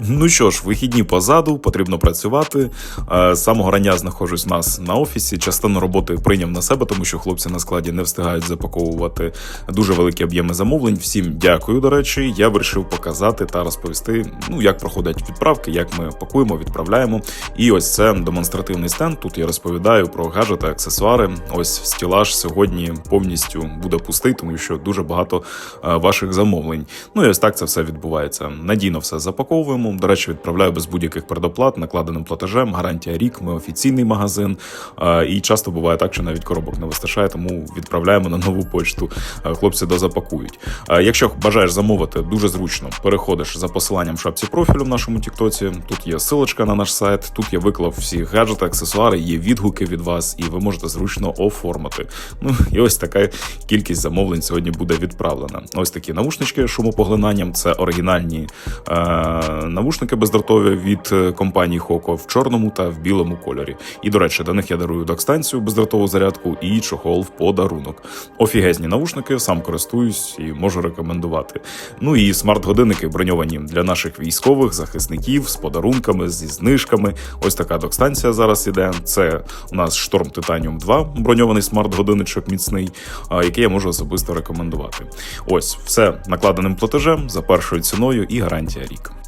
Ну що ж, вихідні позаду, потрібно працювати. Е, З самого рання знаходжусь нас на офісі. Частину роботи прийняв на себе, тому що хлопці на складі не встигають запаковувати дуже великі об'єми замовлень. Всім дякую. До речі, я вирішив показати та розповісти, ну як проходять відправки, як ми пакуємо, відправляємо. І ось це демонстративний стенд. Тут я розповідаю про гаджети, аксесуари. Ось стілаж сьогодні повністю буде пустий, тому що дуже багато е, ваших замовлень. Ну і ось так це все відбувається. Надійно все запаковуємо. До речі, відправляю без будь-яких предоплат, накладеним платежем. Гарантія рік. Ми офіційний магазин. І часто буває так, що навіть коробок не вистачає, тому відправляємо на нову почту. Хлопці дозапакують. Якщо бажаєш замовити, дуже зручно. Переходиш за посиланням в шапці профілю в нашому Тіктоці. Тут є силочка на наш сайт. Тут я виклав всі гаджети, аксесуари, є відгуки від вас, і ви можете зручно оформити. Ну і ось така кількість замовлень сьогодні буде відправлена. Ось такі навушнички з шумопоглинанням. Це оригінальні е, навушники бездротові від е, компанії Хоко в чорному та в білому кольорі. І до речі, до них я дарую док-станцію бездротову зарядку і чохол в подарунок. Офігезні навушники, сам користуюсь і можу рекомендувати. Ну і смарт-годинники броньовані для наших військових захисників з подарунками, зі знижками. Ось така док-станція зараз іде. Це у нас Шторм Титаніум 2, броньований смарт-годинничок міцний, який я можу особисто рекомендувати. Ось все накладеним платежем за першою ціною і гарантія рік.